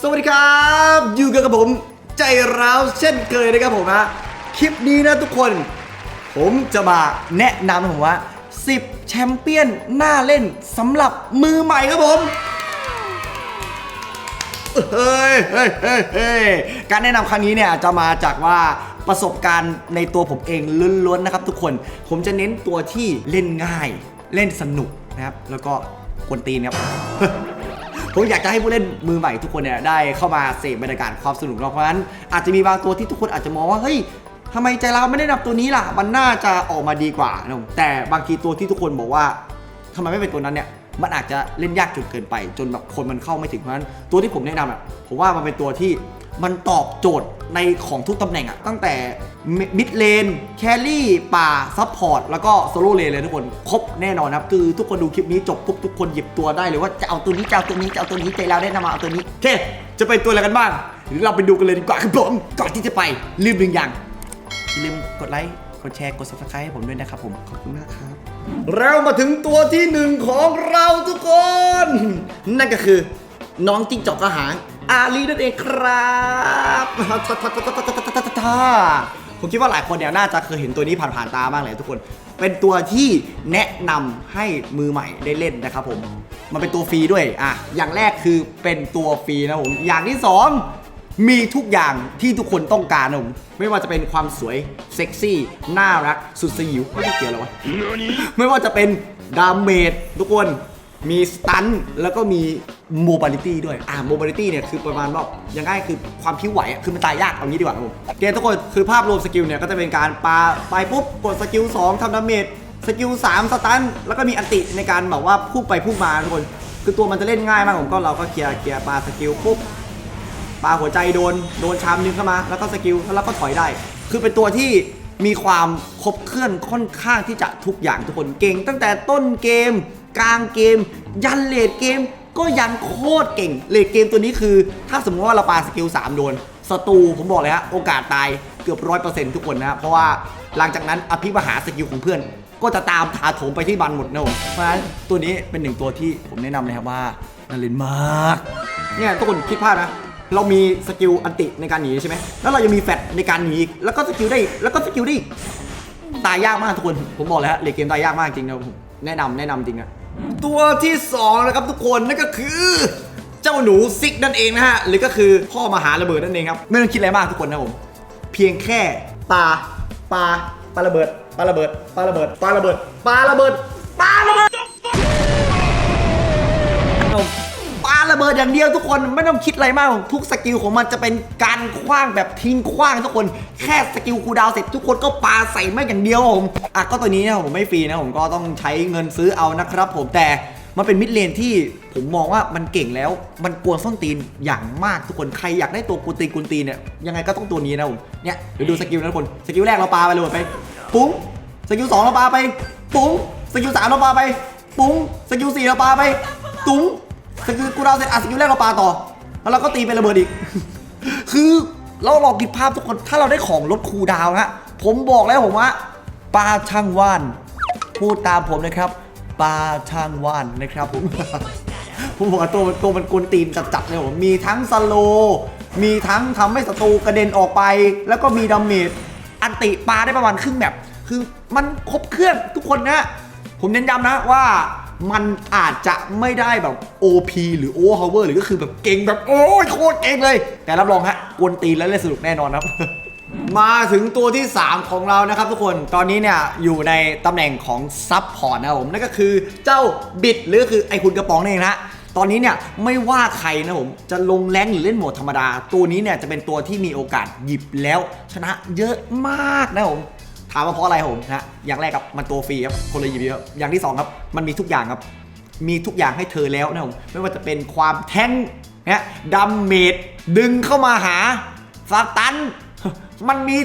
สวัสดีครับ อยู่กันกับผมใจร้าวเช่นเคยนะครับผมฮะคลิปนี้นะทุกคน ผมจะมาแนะนำผมว่า 10 แชมเปี้ยนหน่าเล่นสำหรับมือใหม่ครับผมเฮ้ยเฮ้ยเฮ้ยเฮ้ยการแนะนำครั้งนี้เนี่ยจะมาจากว่าประสบการณ์ในตัวผมเองล้วนๆนะครับ ทุกคนผมจะเน้นตัวที่เล่นง่าย เล่นสนุกนะครับ แล้วก็กวนตีนครับ ผมอยากจะให้ผู้เล่นมือใหม่ทุกคนเนี่ยได้เข้ามาเสพบรรยากาศความสนุกเนาะเพราะฉะนั้นอาจจะมีบางตัวที่ทุกคนอาจจะมองว่าเฮ้ยทำไมใจเราไม่ได้นับตัวนี้ล่ะ มันน่าจะออกมาดีกว่านะแต่บางทีตัวที่ทุกคนบอกว่าทำไมไม่เป็นตัวนั้นเนี่ยมันอาจจะเล่นยากจนเกินไป จนแบบคนมันเข้าไม่ถึงเพราะฉะนั้นตัวที่ผมแนะนำอะผมว่ามันเป็นตัวที่ มันตอบโจทย์ในของทุกตำแหน่งอะตั้งแต่มิดเลนแครี่ป่าซัพพอร์ตแล้วก็โซโล่เลนเลยทุกคน ครบแน่นอนครับ คือทุกคนดูคลิปนี้จบปุ๊บทุกคนหยิบตัวได้เลยว่าจะเอาตัวนี้จะเอาตัวนี้จะเอาตัวนี้ใจเราได้นำมาเอาตัวนี้โอเคจะเป็นตัวอะไรกันบ้างเดี๋ยวเราไปดูกันเลยดีกว่าครับผมก่อนที่จะไปลืมหนึ่งอย่างอย่าลืมกดไลค์กดแชร์กด subscribe ให้ผมด้วยนะครับผมขอบคุณมากครับเรามาถึงตัวที่หนึ่งของเราทุกคน นั่นก็คือ น้องจิ้งจอกกระหาง อาลีนั่นเองครับผมคิดว่าหลายคนเนี่ยน่าจะเคยเห็นตัวนี้ผ่านๆตามากเลยทุกคน เป็นตัวที่แนะนำให้มือใหม่ได้เล่นนะครับผม มันเป็นตัวฟรีด้วยอะอย่างแรกคือเป็นตัวฟรีนะผม อย่างที่สองมีทุกอย่างที่ทุกคนต้องการนะผมไม่ว่าจะเป็นความสวยเซ็กซี่น่ารักสุดสยิวไม่ได้เกี่ยวหรอวะไม่ว่าจะเป็นดาเมจทุกคน มีสตันแล้วก็มีโมบิลิตี้ด้วย อ่าโมบิลิตี้เนี่ยคือประมาณว่าอย่างง่ายคือความพิ้วไหวอะคือมันตายยากเอางี้ดีกว่าครับผม เกมทุกคนคือภาพรวมสกิลเนี่ยก็จะเป็นการปาไปปุ๊บกดสกิล2ทำดาเมจสกิล3สตันแล้วก็มีอันติในการแบบว่าพุ่งไปพุ่งมาทุกคน คือตัวมันจะเล่นง่ายมากผมก็เราก็เคลียร์เคลียร์ปาสกิลปุ๊บปาหัวใจโดนโดนชามนึงเข้ามา แล้วก็สกิลแล้วเราก็ถอยได้ คือเป็นตัวที่มีความครบเคลื่อนค่อนข้างที่จะทุกอย่างทุกคนเก่ง ตั้งแต่ต้นเกม กลางเกม ยันเลดเกมก็ยังโคตรเก่งเลดเกมตัวนี้คือ ถ้าสมมติว่าเราปาสกิล3โดนศัตรูผมบอกเลยฮะโอกาสตายเกือบร้อยเปอร์เซ็นต์ทุกคนนะฮะเพราะว่าหลังจากนั้นอภิมหาสกิลของเพื่อน ก็จะตามถาโถมไปที่บันหมดนะผมเพราะฉะนั้นตัวนี้เป็นหนึ่งตัวที่ผมแนะนำเลยครับว่าน่าเล่นมาก เนี่ยทุกคนคิดภาพนะ เรามีสกิลอันติในการหนีใช่ไหมแล้วเรายังมีแฟตในการหนีอีกแล้วก็สกิลได้อีกแล้วก็สกิลได้อีกตายยากมากทุกคน ผมบอกเลยฮะเลนเกมตายยากมากจริงนะผมแนะนำแนะนำจริงนะ ตัวที่สองนะครับทุกคนนั่นก็คือเจ้าหนูซิกนั่นเองนะฮะหรือก็คือพ่อมหาระเบิดนั่นเองครับไม่ต้องคิดอะไรมากทุกคนนะผมเพียงแค่ปลาปลาปลาระเบิดปลาระเบิดปลาระเบิดปลาระเบิดปาระเบิดปาระเบิด ระเบิดอย่างเดียวทุกคนไม่ต้องคิดอะไรมาก ทุกสกิลของมันจะเป็นการคว้างแบบทิ้งคว้างทุกคนแค่สกิลคูดาวเสร็จทุกคนก็ปาใส่ไม่อย่างเดียวผมอะก็ตัวนี้นะผมไม่ฟรีนะผมก็ต้องใช้เงินซื้อเอานะครับ ผมแต่มันเป็นมิดเลนที่ผมมองว่ามันเก่งแล้วมันกวนส้นตีนอย่างมากทุกคนใครอยากได้ตัวกูตีนกุนตีนเนี่ยยังไงก็ต้องตัวนี้นะผมเนี่ยเดี๋ยวดูสกิลนะทุกคนสกิลแรกเราปาไปเลยไปปุ้งสกิลสองเราปาไปปุ้งสกิลสามเราปาไปปุ้งสกิลสี่เราปาไปตุ้ง สกิลกูดาวเสร็จอะสกิลแรกเราปาต่อ แล้วเราก็ตีเป็นระเบิดอีก คือเราลองคิดภาพทุกคนถ้าเราได้ของลดคูดาวน์ฮะผมบอกแล้วผมว่าปลาช่างว่าน พูดตามผมนะครับปลาช่างว่านนะครับผมผมบอกว่าตัวมันตัวมันกวนตีนจัดๆเลยผมมีทั้งสโล มีทั้งทำให้ศัตรูกระเด็นออกไป แล้วก็มีดาเมจอันติปาได้ประมาณครึ่งแบบ คือมันครบเครื่องทุกคนนะ ผมเน้นย้ำนะว่า มันอาจจะไม่ได้แบบ OP หรือ Overpower หรือก็คือแบบเก่งแบบโอ้ยโคตรเก่งเลย แต่รับรองฮะกวนตีนแล้วเล่นสนุกแน่นอนครับ มาถึงตัวที่ 3 ของเรานะครับทุกคนตอนนี้เนี่ยอยู่ในตำแหน่งของซับพอร์ตนะครับผมนั่นก็คือเจ้าบิดหรือคือไอคุณกระป๋องนี่เองนะตอนนี้เนี่ยไม่ว่าใครนะผมจะลงแรงหรือเล่นโหมดธรรมดา ตัวนี้เนี่ยจะเป็นตัวที่มีโอกาสหยิบแล้ว ชนะเยอะมากนะผม ถามว่าเพราะอะไรผมนะอย่างแรกครับมันตัวฟรีครับคนเลยหยิบเยอะอย่างที่สองครับมันมีทุกอย่างครับ มีทุกอย่างให้เธอแล้วนะผมไม่ว่าจะเป็นความแท้งนะดัมเมดดึงเข้ามาหาสตัน มันมี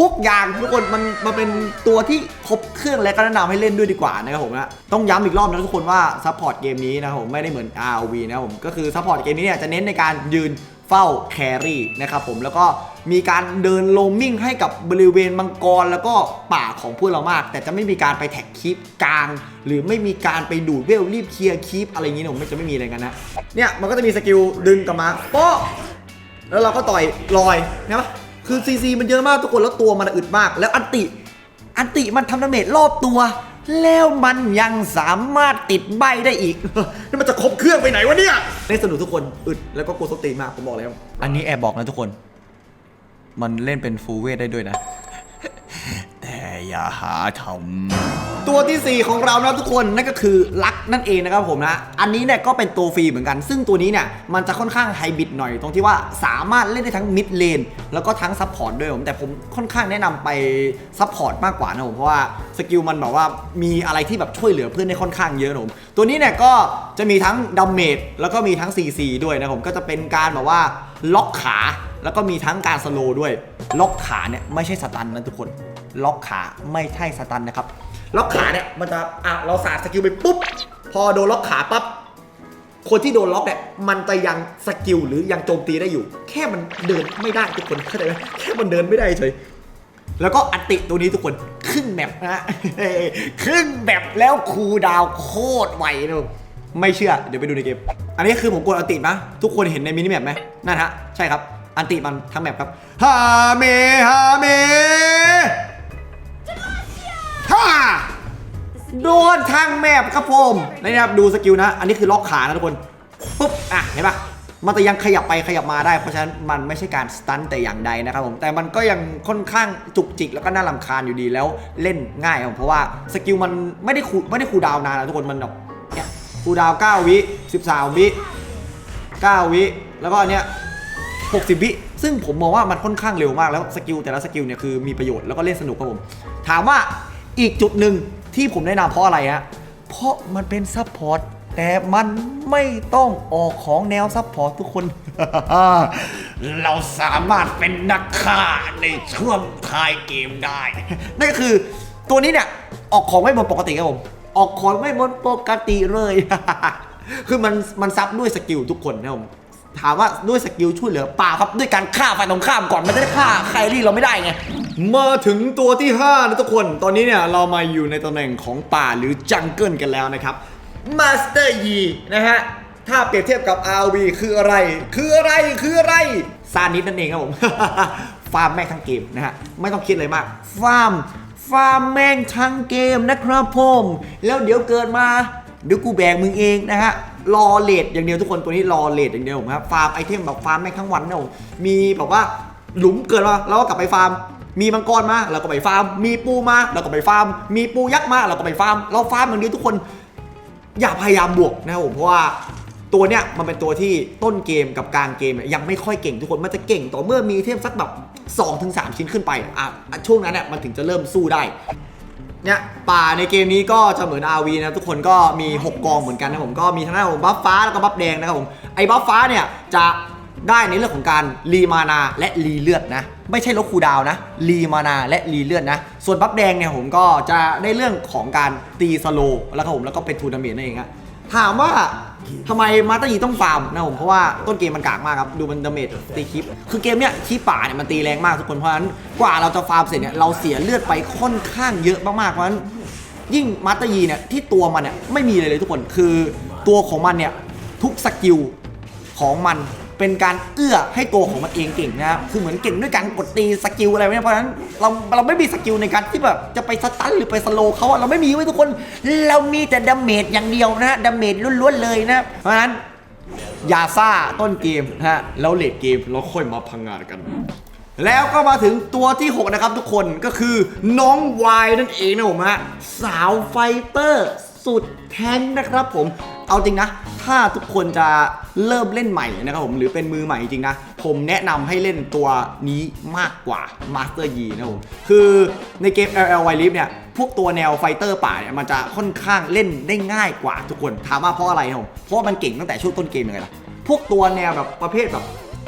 ทุกอย่างทุกคนมันมันเป็นตัวที่ครบเครื่องและก็แนะนำให้เล่นด้วยดีกว่านะครับผมนะต้องย้ำอีกรอบนะทุกคนว่าซัพพอร์ตเกมนี้นะครับผมไม่ได้เหมือน ROV นะครับผมก็คือซัพพอร์ตเกมนี้เนี่ยจะเน้นในการยืน เฝ้าแครี่นะครับผมแล้วก็มีการเดินโลมิ่งให้กับบริเวณมังกรแล้วก็ป่าของพวกเรามาก แต่จะไม่มีการไปแท็กคีปกลาง หรือไม่มีการไปดูดเวลรีบเคลียร์คีปอะไรอย่างนี้นะผมไม่จะไม่มีอะไรกันนะเนี่ยมันก็จะมีสกิลดึงกลับมาโป๊ะแล้วเราก็ต่อยลอยนะปะคือซีซีมันเยอะมากทุกคนแล้วตัวมันอึดมาก แล้วอันติอันติมันทำดาเมจรอบตัว แล้วมันยังสามารถติดใบได้อีก นี่มันจะครบเครื่องไปไหนวะเนี่ยเล่นสนุกทุกคนอึดแล้วก็โกสตีนมากผมบอกแล้ว อันนี้แอบบอกนะทุกคน มันเล่นเป็นฟูลเวทได้ด้วยนะ แต่อย่าหาทำ ตัวทีสี่ 4 ของเรานะทุกคนนั่นก็คือลักนั่นเองนะครับผมนะอันนี้เนี่ยก็เป็นตัวฟรีเหมือนกัน ซึ่งตัวนี้เนี่ยมันจะค่อนข้างไฮบิดหน่อยตรงที่ว่าสามารถเล่นได้ทั้งมิดเลนแล้วก็ทั้งซัพพอร์ตด้วยผมแต่ผมค่อนข้างแนะนำไปซัพพอร์ตมากกว่านะผมเพราะว่าสกิลมันแบบว่ามีอะไรที่แบบช่วยเหลือเพื่อนได้ค่อนข้างเยอะนะผมตัวนี้เนี่ยก็จะมีทั้งดัมเมจแล้วก็มีทั้ง CC ด้วยนะผมก็จะเป็นการแบบว่าล็อกขาแล้วก็มีทั้งการสโลด้วย ล็อกขาเนี่ยไม่ใช่สตันนะทุกคน ล็อกขาไม่ใช่สตันนะครับ ล็อกขาเนี่ยมันจะอะเราสาดสกิลไปปุ๊บ พอโดนล็อกขาปั๊บคนที่โดนล็อกเนี่ยมันจะยังสกิลหรือยังโจมตีได้อยู่ แค่มันเดินไม่ได้ทุกคนเข้าใจไหมแค่มันเดินไม่ได้เฉยแล้วก็อันติตัวนี้ทุกคนครึ่งแมปนะครึ่งแมปแล้วคูดาวโคตรไวนะผมไม่เชื่อเดี๋ยวไปดูในเกม อันนี้คือผมกดอันตินะทุกคนเห็นในมินิแมปไหมนั่นฮะใช่ครับ อันติมันทั้งแมปครับฮาเมฮาเม ฮ่าโดนทางแมปครับผมนี่นะครับดูสกิลนะ อันนี้คือล็อกขานะทุกคนปุ๊บอะเห็นปะมันแต่ยังขยับไปขยับมาได้ เพราะฉะนั้นมันไม่ใช่การสตันแต่อย่างใดนะครับผม แต่มันก็ยังค่อนข้างจุกจิกแล้วก็น่ารำคาญอยู่ดีแล้วเล่นง่ายครับผมเพราะว่าสกิลมันไม่ได้คูไม่ได้คูดาวนานนะทุกคนมันแบบเนี่ยคูดาว9วิ13 วิ 9 วิ แล้วก็อันเนี้ย60 วิ ซึ่งผมมองว่ามันค่อนข้างเร็วมากแล้วสกิลแต่ละสกิลเนี่ยคือมีประโยชน์แล้วก็เล่นสนุกครับผม ถามว่า อีกจุดหนึ่งที่ผมแนะนำเพราะอะไรฮะ เพราะมันเป็นซัพพอร์ตแต่มันไม่ต้องออกของแนวซัพพอร์ตทุกคน เราสามารถเป็นนักฆ่าในช่วงท้ายเกมได้ นั่นก็คือตัวนี้เนี่ย ออกของไม่หมือนปกติครับผม ออกของไม่หมือนปกติเลย คือมันมันซับด้วยสกิลทุกคนนะผมถามว่าด้วยสกิลช่วยเหลือเปล่าครับด้วยการฆ่าฝ่ายตรงข้ามก่อนมันจะได้ฆ่าใครรี่เราไม่ได้ไง มาถึงตัวที่ 5 นะทุกคน ตอนนี้เนี่ยเรามาอยู่ในตำแหน่งของป่าหรือจังเกิลกันแล้วนะครับมาสเตอร์ยีนะฮะ ถ้าเปรียบเทียบกับ RV คืออะไร คืออะไร คืออะไร ซานิดนั่นเองครับผม ฟาร์มแม่งทั้งเกมนะฮะ ไม่ต้องคิดอะไรมาก ฟาร์ม ฟาร์มแม่งทั้งเกมนะครับผม แล้วเดี๋ยวเกิดมาเดี๋ยวกูแบกมึงเองนะฮะ รอเลดอย่างเดียวทุกคน ตัวนี้รอเลดอย่างเดียวผมครับ ฟาร์มไอเทมแบบฟาร์มแม่งทั้งวันนะผมมีแบบว่าหลุมเกิดมาเราก็กลับไปฟาร์ม มีมังกรมาเราก็ไปฟาร์ม มีปูมาเราก็ไปฟาร์ม มีปูยักษ์มาเราก็ไปฟาร์ม เราฟาร์มอย่างเดียวทุกคน อย่าพยายามบวกนะครับผมเพราะว่าตัวเนี้ยมันเป็นตัวที่ต้นเกมกับกลางเกมเนี่ยยังไม่ค่อยเก่งทุกคนมันจะเก่งต่อเมื่อมีเทมสักแบบ2-3ถึงชิ้นขึ้นไปอะช่วงนั้นเนี่ยมันถึงจะเริ่มสู้ได้เนี่ยป่าในเกมนี้ก็จะเหมือน RV นะทุกคนก็มี 6 กองเหมือนกันนะผมก็มีทั้งด้านของบัฟฟ้าแล้วก็บัฟแดงนะครับผมไอ้บัฟฟ้าเนี่ยจะ ได้ในเรื่องของการรีมานาและรีเลือดนะ ไม่ใช่ลดคูดาวนะรีมานาและรีเลือดนะ ส่วนบัฟแดงเนี่ยผมก็จะได้เรื่องของการตีสโลแล้วครับผมแล้วก็เป็นทูนาเมนนั่นเองครับถามว่าทำไมมาตายีต้องฟาร์มนะผมเพราะว่าต้นเกมมันกากมากครับ ดูมันดาเมจตีคลิป คือเกมเนี้ยคลิปป่าเนี่ยมันตีแรงมากทุกคนเพราะฉะนั้นกว่าเราจะฟาร์มเสร็จเนี่ยเราเสียเลือดไปค่อนข้างเยอะมากๆเพราะฉะนั้นยิ่งมาตายีเนี่ยที่ตัวมันเนี่ยไม่มีเลยเลยทุกคนคือตัวของมันเนี่ยทุกสกิลของมัน เป็นการเอื้อให้ตัวของมันเองเก่งนะครับคือเหมือนเก่งด้วยการกดตีสกิลอะไรเนี่ยเพราะฉะนั้นเราเราไม่มีสกิลในการที่แบบจะไปสตันหรือไปสโลเขาอะเราไม่มีไว้ทุกคน เรามีแต่ดาเมจอย่างเดียวนะฮะดาเมจล้วนๆเลยนะเพราะฉะนั้นยาซ่าต้นเกมนะฮะแล้วเลดเกมเราค่อยมาพังงานกัน แล้วก็มาถึงตัวที่ 6 นะครับทุกคนก็คือน้องวายนั่นเองนะผมฮะสาวไฟเตอร์สุดแท้งนะครับผม เอาจริงนะ ถ้าทุกคนจะเริ่มเล่นใหม่นะครับผมหรือเป็นมือใหม่จริงนะ ผมแนะนำให้เล่นตัวนี้มากกว่า Master Yi นะผม คือในเกม LL w i l e เนี่ยพวกตัวแนวไฟเตอร์ป่าเนี่ยมันจะค่อนข้างเล่นได้ง่ายกว่าทุกคน ถามว่าเพราะอะไรนะผมเพราะมันเก่งตั้งแต่ช่วงต้นเกมยังไงล่ะ พวกตัวแนวแบบประเภทแบบ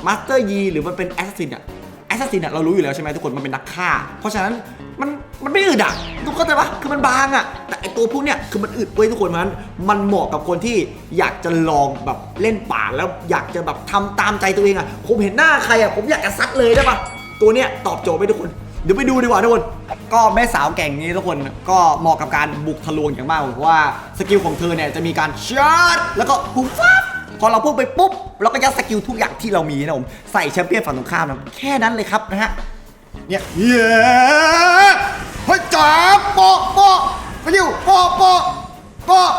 Master Yi หรือมันเป็น Assassin อะแอสซัสซินอะเรารู้อยู่แล้วใช่ไหมทุกคนมันเป็นนักฆ่า เพราะฉะนั้น มันมันไม่อึดอะทุกคนเข้าใจปะคือมันบางอะแต่ไอตัวพวกเนี้ยคือมันอึดเว้ยทุกคนมันมันเหมาะกับคนที่อยากจะลองแบบเล่นป่าแล้วอยากจะแบบทำตามใจตัวเองอะผมเห็นหน้าใครอะผมอยากจะซัดเลยได้ปะตัวเนี้ยตอบโจทย์ไปทุกคน เดี๋ยวไปดูดีกว่าทุกคน ก็แม่สาวแก่งนี้ทุกคนก็เหมาะกับการบุกทะลวงอย่างมากเพราะว่าสกิลของเธอเนี่ยจะมีการชาร์จแล้วก็ปุ๊บฟับพอเราพุ่งไปปุ๊บเราก็ยัดสกิลทุกอย่างที่เรามีนะผมใส่แชมเปี้ยนฝั่งตรงข้ามนะแค่นั้นเลยครับนะฮะ เนี่ยเย้เฮ้ยจ๋าโปะโปะไปเร็วโปะโปะปะ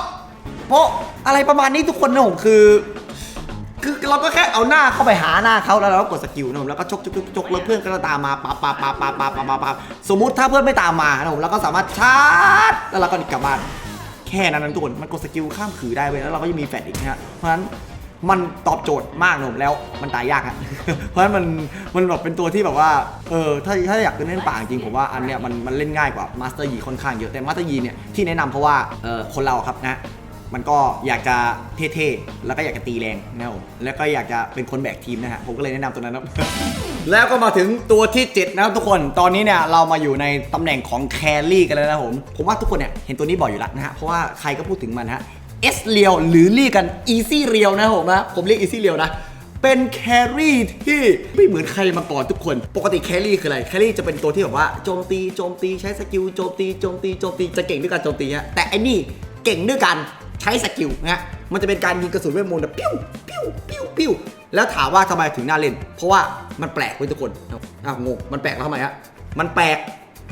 ปะอะไรประมาณนี้ทุกคนนะผมคือ คือเราก็แค่เอาหน้าเข้าไปหาหน้าเขาแล้วเรากดสกิลนะผมแล้วก็ชกชกชกแล้วเพื่อนก็จะตามมาปะปะปะปะปะปะปะปะสมมติถ้าเพื่อนไม่ตามมานะผมเราก็สามารถชาร์จแล้วเราก็กลับบ้านแค่นั้นนะทุกคนมันกดสกิลข้ามขือได้เว้ยแล้วเราก็ยังมีแฟลตอีกนะฮะเพราะฉะนั้น มันตอบโจทย์มากนะผมแล้วมันตายยากฮะ เพราะฉะนั้นมันมันแบบเป็นตัวที่แบบว่าเออถ้าถ้าอยากเล่นป่าจริงผมว่าอันเนี้ยมันมันเล่นง่ายกว่ามาสเตอร์ยีค่อนข้างเยอะแต่มาสเตอร์ยีเนี่ยที่แนะนำเพราะว่าเออคนเราครับนะ มันก็อยากจะเท่ๆ แล้วก็อยากจะตีแรงนะครับผมแล้วก็อยากจะเป็นคนแบกทีมนะฮะ ผมก็เลยแนะนำตัวนั้นครับ แล้วก็มาถึงตัวที่ 7 นะครับทุกคน ตอนนี้เนี่ยเรามาอยู่ในตำแหน่งของแครี่กันแล้วนะครับผม ผมว่าทุกคนเนี่ยเห็นตัวนี้บ่อยอยู่แล้วนะฮะ เพราะว่าใครก็พูดถึงมันฮะ S เรียวหรือเรียกกัน Easy เรียวนะผมนะ ผมเรียก Easy เรียวนะ เป็นแครี่ที่ไม่เหมือนใครมาก่อนทุกคน ปกติแครี่คืออะไร แครี่จะเป็นตัวที่แบบว่าโจมตีโจมตีใช้สกิลโจมตีโจมตีโจมตีจะเก่งด้วยการโจมตีฮะแต่อ้นี่เก่งด้วยการใช้สกิลนะฮะมันจะเป็นการยิงกระสุนเวทมนต์แบบปิ้วปิ้วปิ้วปิ้วแล้วถามว่าทำไมถึงน่าเล่น เพราะว่ามันแปลกเว้ยทุกคนอ้าวงงมันแปลกแล้วทำไมฮะมันแปลก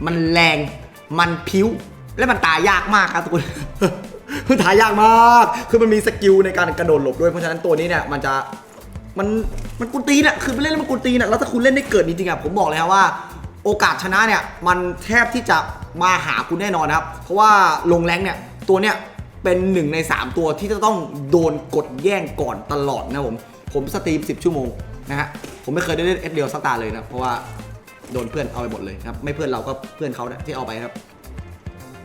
มันแรงมันพิ้วและมันตายยากมากครับทุกคน มันตายยากมาก คือมันมีสกิลในการกระโดดหลบด้วย เพราะฉะนั้นตัวนี้เนี่ยมันจะมันมันกุนตีนอะคือมันเล่นแล้วมันกุนตีนอะแล้วถ้าคุณเล่นได้เกิดจริงๆอะผมบอกเลยครับว่า โอกาสชนะเนี่ยมันแทบที่จะมาหาคุณแน่นอนครับ เพราะว่าลงแรงเนี่ยตัวเนี่ยเป็นหนึ่งใน 3 ตัวที่จะต้องโดนกดแย่งก่อนตลอดนะผม ผมสตรีม 10 ชั่วโมงนะฮะ ผมไม่เคยได้เล่นเอสเดียวสักตาเลยนะ เพราะว่าโดนเพื่อนเอาไปหมดเลยครับ ไม่เพื่อนเราก็เพื่อนเขาเนี่ยที่เอาไปครับ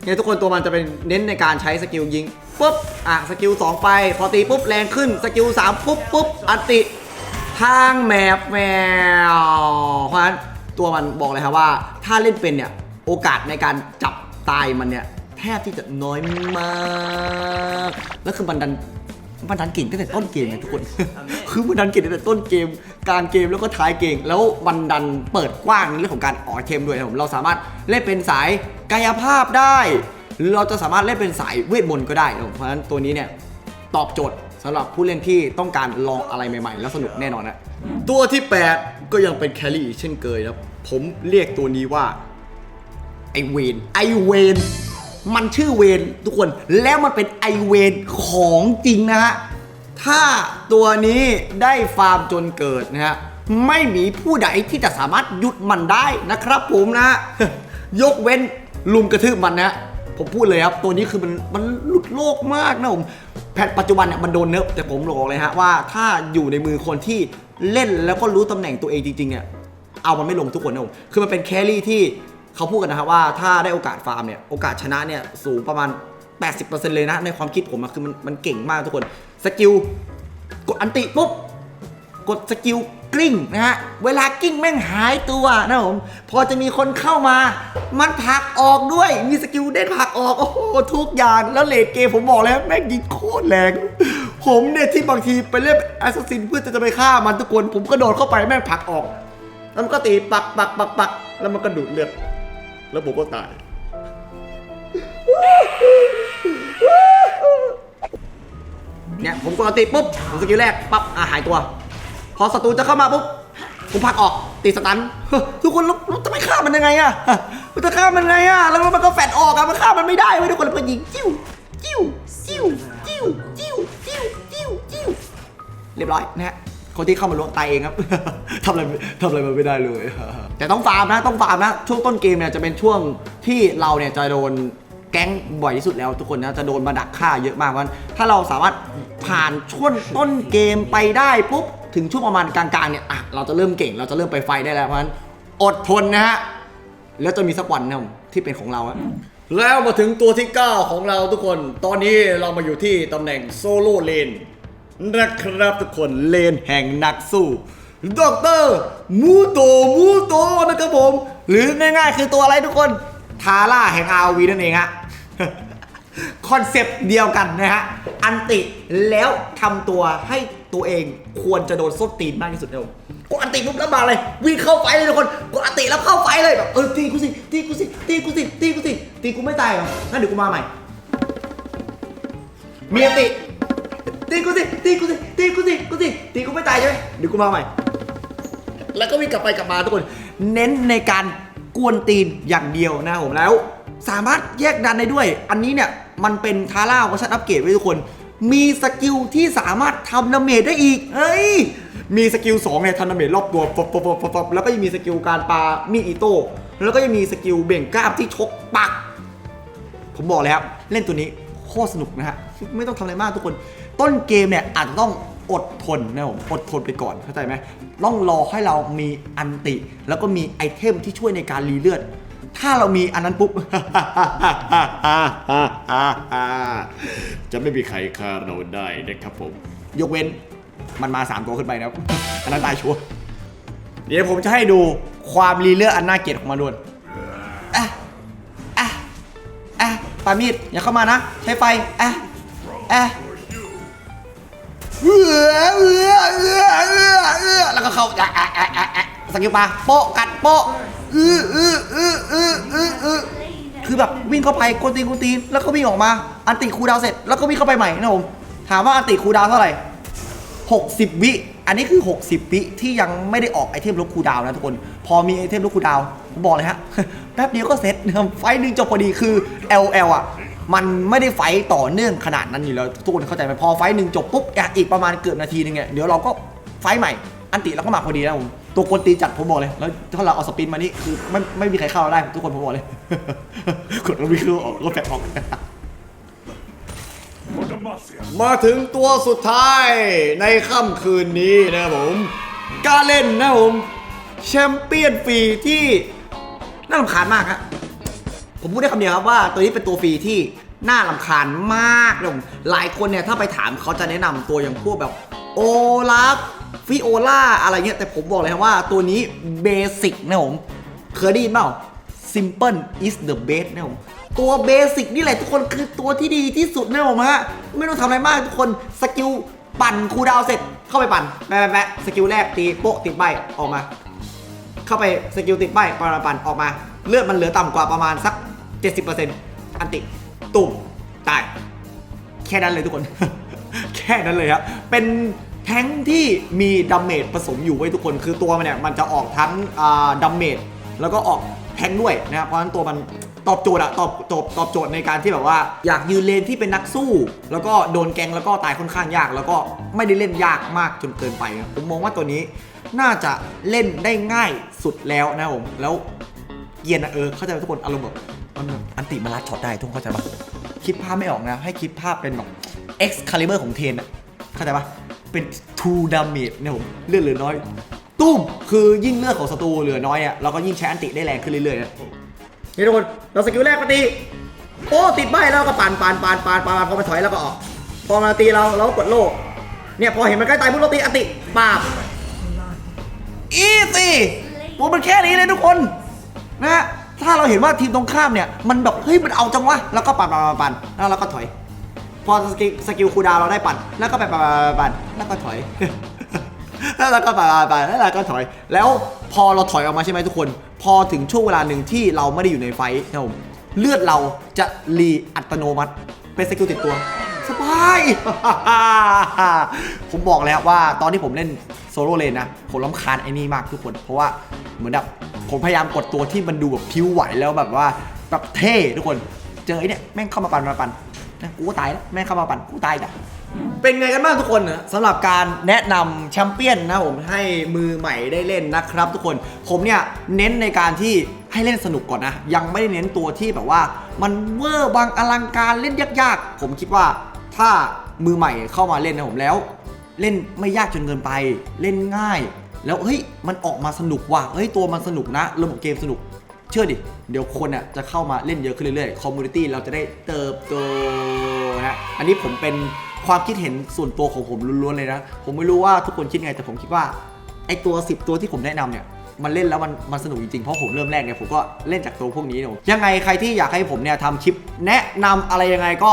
เนี่ยทุกคนตัวมันจะเป็นเน้นในการใช้สกิลยิงปุ๊บอะสกิล2ไป พอตีปุ๊บแรงขึ้นสกิล3ปุ๊บปุ๊บอติทางแมปแมวเพราะฉะนั้นตัวมันบอกเลยครับว่า ถ้าเล่นเป็นเนี่ยโอกาสในการจับตายมันเนี่ยแทบที่จะน้อยมาก แล้วคือมันดัน มันดันเก่งตั้งแต่ต้นเกมเลยทุกคน คือมันดันเก่งตั้งแต่ต้นเกม กางเกมแล้วก็ท้ายเกมแล้วมันดันเปิดกว้างในเรื่องของการออกไอเทมด้วยนะผม เราสามารถเล่นเป็นสายกายภาพได้หรือเราจะสามารถเล่นเป็นสายเวทมนต์ก็ได้นะผมเพราะฉะนั้นตัวนี้เนี่ยตอบโจทย์สำหรับผู้เล่นที่ต้องการลองอะไรใหม่ๆ แล้วสนุกแน่นอนนะตัวที่ 8 ก็ยังเป็นแคลรี่เช่นเคยนะผมเรียกตัวนี้ว่าไอเวนไอเวน มันชื่อเวนทุกคนแล้วมันเป็นไอเวนของจริงนะฮะ ถ้าตัวนี้ได้ฟาร์มจนเกิดนะฮะ ไม่มีผู้ใดที่จะสามารถหยุดมันได้นะครับผมนะ ยกเว้นลุมกระทืบมันนะผมพูดเลยครับ ตัวนี้คือมันมันหลุดโลกมากนะผมแพทปัจจุบันเนี่ยมันโดนเนิร์ฟแต่ผมบอกเลยฮะว่าถ้าอยู่ในมือคนที่เล่นแล้วก็รู้ตำแหน่งตัวเองจริงๆเนี่ยเอามันไม่ลงทุกคนนะผมคือมันเป็นแครี่ที่ เขาพูดกันนะครับว่าถ้าได้โอกาสฟาร์มเนี่ยโอกาสชนะเนี่ยสูงประมาณ 80%เลยนะ ในความคิดผมอะคือมันมันเก่งมากทุกคนสกิลกดอันติปุ๊บกดสกิลกลิ้งนะฮะ เวลากลิ้งแม่งหายตัวนะผม พอจะมีคนเข้ามา มันผลักออกด้วย มีสกิลเด่นผลักออก โอ้โห ทุกอย่าง แล้วเลดเกมผมบอกแล้วแม่งยิงโคตรแรง ผมเนี่ย ที่บางทีไปเล่นแอสซัสซินเพื่อจะไปฆ่ามันทุกคน ผมก็โดดเข้าไปแม่งผลักออก แล้วมันก็ตีปักปักปักปักแล้วมันก็ดูดเลือด แล้วผมก็ตาย เนี่ยผมกดอันติปุ๊บผมสกิลแรกปั๊บอะหายตัว พอศัตรูจะเข้ามาปุ๊บผมผลักออกตีสตันเฮ้ยทุกคนแล้วแล้วจะไม่ฆ่ามันยังไงอะมันจะฆ่ามันยังไงอะแล้วมันก็แฟดออกอะมันฆ่ามันไม่ได้เว้ยทุกคนแล้วก็ยิงจิ้วจิ้วจิ้วจิ้วจิ้วจิ้วจิ้วจิ้วเรียบร้อยนะฮะ คนที่เข้ามาลวงตายเองครับ ทำอะไรทำอะไรมันไม่ได้เลย แต่ต้องฟาร์มนะต้องฟาร์มนะช่วงต้นเกมเนี่ยจะเป็นช่วงที่เราเนี่ยจะโดนแก๊งบ่อยที่สุดแล้วทุกคนนะจะโดนมาดักฆ่าเยอะมากเพราะฉะนั้นถ้าเราสามารถผ่านช่วงต้นเกมไปได้ปุ๊บถึงช่วงประมาณกลางๆเนี่ยอะเราจะเริ่มเก่งเราจะเริ่มไปไฟได้แล้วเพราะฉะนั้นอดทนนะฮะแล้วจะมีสักวันนะที่เป็นของเราอะแล้วมาถึงตัวที่ 9 ของเราทุกคน ตอนนี้เรามาอยู่ที่ตำแหน่งโซโลเลน นะครับทุกคนเลนแห่งนักสู้ด็อกเตอร์มูโตมูโตนะครับผม หรือง่ายๆ คือตัวอะไรทุกคน ทาร่าแห่งอาวีนั่นเองฮะคอนเซปต์เดียวกันนะฮะ อันติแล้วทำตัวให้ตัวเองควรจะโดนส้นตีนมากที่สุดนะผมกดอันติปุ๊บแล้วมาเลยวิ่งเข้าไฟเลยทุกคนกดอันติแล้วเข้าไฟเลยแบบเออตีกูสิตีกูสิตีกูสิตีกูสิตีกูไม่ตายเหรองั้นเดี๋ยวกูมาใหม่มีอันติ ตีกูสิตีกูสิตีกูสิกูสิตีกูไม่ตายใช่ไหมเดี๋ยวกูมาใหม่ แล้วก็วิ่งกลับไปกลับมาทุกคน เน้นในการกวนตีนอย่างเดียวนะผมแล้ว สามารถแยกดันได้ด้วย อันนี้เนี่ยมันเป็นทาร่าเวอร์ชันอัปเกรดไว้ทุกคน มีสกิลที่สามารถทำดาเมจได้อีกเฮ้ยมีสกิล2เนี่ยทำดาเมจรอบตัวปบปบปบปบแล้วก็ยังมีสกิลการปามีดอิโต้แล้วก็ยังมีสกิลเบ่งกล้ามที่ชกปัก ผมบอกเลยครับเล่นตัวนี้โคตรสนุกนะฮะ ไม่ต้องทำอะไรมากทุกคน ต้นเกมเนี่ยอาจจะต้องอดทนนะผมอดทนไปก่อนเข้าใจไหมต้องรอให้เรามีอันติ แล้วก็มีไอเทมที่ช่วยในการรีเลือด ถ้าเรามีอันนั้นปุ๊บ จะไม่มีใครฆ่าเราได้นะครับผม ยกเว้นมันมา 3 ตัวขึ้นไปนะครับ อันนั้นตายชัวร์เดี๋ยวผมจะให้ดูความรีเลือดอันน่าเกลียดของมันด้วยอะอะอะปามีดอย่าเข้ามานะ ใช้ไฟอะ อะเออเออเออเออเออแล้วก็เข้าอะอะอะอะอะสกิลปลาโปะกัดโปะอืออืออืออืออืออือคือแบบวิ่งเข้าไปกวนตีนกวนตีนแล้วก็วิ่งออกมา อันติคูดาวเสร็จแล้วก็วิ่งเข้าไปใหม่นะผมถามว่าอันติคูดาวเท่าไหร่ 60 วิ อันนี้คือ 60 วิที่ยังไม่ได้ออกไอเทมลดคูดาวนะทุกคน พอมีไอเทมลดคูดาวผมบอกเลยฮะ แป๊บเดียวก็เสร็จนะครับไฟหนึ่งจบพอดีคือ LL อะ มันไม่ได้ไฟต่อเนื่องขนาดนั้นอยู่แล้วทุกคนเข้าใจไหมพอไฟหนึ่งจบปุ๊บอีกประมาณเกือบนาทีนึงเนี่ยเดี๋ยวเราก็ไฟใหม่อันติเราก็มาพอดีแล้วผมตัวกนตีจัดผมบอกเลยแล้วถ้าเราเอาสปินมานี่คือไม่ไม่มีใครเข้าเราได้ทุกคนผมบอกเลยกดวิ่งเข้าออกก็แฟกออกมาถึงตัวสุดท้ายในค่ำคืนนี้นะครับผมกาเล่นนะผมแชมเปี้ยนฟรีที่น่ารำคาญมากครับ ผมพูดได้คำเดียวครับว่าตัวนี้เป็นตัวฟรีที่น่ารำคาญมากนะผมหลายคนเนี่ยถ้าไปถามเขาจะแนะนำตัวอย่างพวกแบบโอลาฟฟิโอล่าอะไรเงี้ยแต่ผมบอกเลยครับว่าตัวนี้เบสิกนะผมเคยได้ยินเปล่า simple is the best นะผมตัวเบสิกนี่แหละทุกคนคือตัวที่ดีที่สุดนะผมฮะไม่ต้องทำอะไรมากทุกคนสกิลปั่นคูดาวเสร็จเข้าไปปั่นแปะแปะสกิลแรกตีโป๊ะติดใบออกมา เข้าไปสกิลติดใบปั่นปั่นออกมา เลือดมันเหลือต่ำกว่าประมาณสัก 70%อันติตุ่มตายแค่นั้นเลยทุกคน แค่นั้นเลยครับเป็นแท้งที่มีดัมเมจผสมอยู่ไว้ทุกคนคือตัวมันเนี่ยมันจะออกทั้งดัมเมจแล้วก็ออกแท้งด้วยนะครับเพราะฉะนั้นตัวมันตอบโจทย์อะตอบตอบตอบโจทย์ในการที่แบบว่า อยากยืนเลนที่เป็นนักสู้ แล้วก็โดนแกงแล้วก็ตายค่อนข้างยาก แล้วก็ไม่ได้เล่นยากมากจนเกินไปผมมองว่าตัวนี้น่าจะเล่นได้ง่ายสุดแล้วนะผมแล้วเกียนอะเออเข้าใจไหมทุกคนอารมณ์แบบ อันติมาลัดช็อตได้ทุกคนเข้าใจปะคิดภาพไม่ออกนะ ให้คิดภาพเป็นแบบ X Caliber ของเทนอะเข้าใจปะเป็น2 damage เนี่ยผมเลือดเหลือน้อย ตุ้ม คือยิ่งเลือดของศัตรูเหลือน้อยอะเราก็ยิ่งใช้อันติได้แรงขึ้นเรื่อยๆนะนี่ทุกคนเราสกิลแรกมาตีโอ้ติดใบแล้วก็ปานปานปานปานปานพอมาถอยแล้วก็ออก พอมาตีเราเราก็กดโล่เนี่ยพอเห็นมันใกล้ตายปุ๊บเราตีอันติปาบอีซี่ตัวมันแค่นี้เลยทุกคนนะฮะ ถ้าเราเห็นว่าทีมตรงข้ามเนี่ย มันแบบเฮ้ยมันเอาจังวะแล้วก็ปั่นปั่นปั่นปั่นแล้วเราก็ถอย พอสกิลสกิลคูลดาวน์เราได้ปั่น แล้วก็ไปปั่นปั่นปั่นแล้วก็ถอย แล้วเราก็ปั่นปั่นปั่นแล้วเราก็ถอย แล้วพอเราถอยออกมาใช่ไหมทุกคน พอถึงช่วงเวลาหนึ่งที่เราไม่ได้อยู่ในไฟท์นะครับผมเลือดเราจะรีอัตโนมัติเป็นสกิลติดตัวสบาย ผมบอกเลยครับว่าตอนที่ผมเล่นโซโล่เลนนะ ผมรำคาญไอ้นี่มากทุกคน เพราะว่าเหมือนแบบ ผมพยายามกดตัวที่มันดูแบบพิ้วไหวแล้วแบบว่าแบบเท่ทุกคน เจอไอ้เนี่ยแม่งเข้ามาปันมาปันนะกูตายแล้วแม่งเข้ามาปันกูตายจ้ะเป็นไงกันบ้างทุกคนนะสำหรับการแนะนำแชมเปี้ยนนะผมให้มือใหม่ได้เล่นนะครับ ทุกคนผมเนี่ยเน้นในการที่ให้เล่นสนุกก่อนนะ ยังไม่ได้เน้นตัวที่แบบว่า มันเวอร์บางอลังการเล่นยากๆ ผมคิดว่าถ้ามือใหม่เข้ามาเล่นนะผมแล้ว เล่นไม่ยากจนเกินไป เล่นง่าย แล้วเฮ้ยมันออกมาสนุกว่ะเฮ้ยตัวมันสนุกนะระบบเกมสนุก เชื่อดิ เดี๋ยวคนอะจะเข้ามาเล่นเยอะขึ้นเรื่อยๆคอมมูนิตี้เราจะได้เติบโตนะอันนี้ผมเป็นความคิดเห็นส่วนตัวของผมล้วนๆเลยนะ ผมไม่รู้ว่าทุกคนคิดไงแต่ผมคิดว่าไอตัว 10 ตัวที่ผมแนะนำเนี่ยมันเล่นแล้วมันมันสนุกจริงๆ เพราะผมเริ่มแรกเนี่ยผมก็เล่นจากตัวพวกนี้เนี่ยยังไงใครที่อยากให้ผมเนี่ยทำคลิปแนะนำอะไรยังไงก็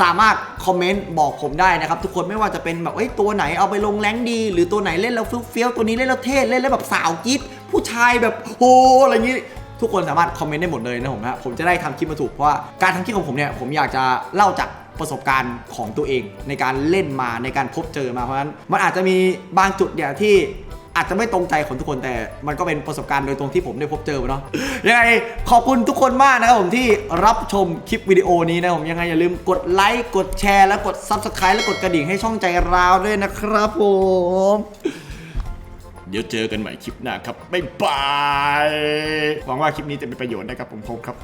สามารถคอมเมนต์บอกผมได้นะครับทุกคนไม่ว่าจะเป็นแบบเอ้ยตัวไหนเอาไปลงแรงดี หรือตัวไหนเล่นแล้วเฟี้ยวๆตัวนี้เล่นแล้วเท่เล่นแล้วแบบสาวกิ๊ดผู้ชายแบบโหอะไรอย่างงี้ทุกคนสามารถคอมเมนต์ได้หมดเลยนะผมนะผมจะได้ทำคลิปมาถูกเพราะว่าการทำคลิปของผมเนี่ยผมอยากจะเล่าจากประสบการณ์ของตัวเองในการเล่นมาในการพบเจอมาเพราะฉะนั้นมันอาจจะมีบางจุดเนี่ยที่ อาจจะไม่ตรงใจของทุกคนแต่มันก็เป็นประสบการณ์โดยตรงที่ผมได้พบเจอเนาะยังไงขอบคุณทุกคนมากนะครับผมที่รับชมคลิปวิดีโอนี้นะผมยังไงอย่าลืมกดไลค์กดแชร์และกด Subscribe และกดกระดิ่งให้ช่องใจราวด้วยนะครับผมเดี๋ยวเจอกันใหม่คลิปหน้าครับบ๊ายบายหวังว่าคลิปนี้จะเป็นประโยชน์นะครับผมพบครับ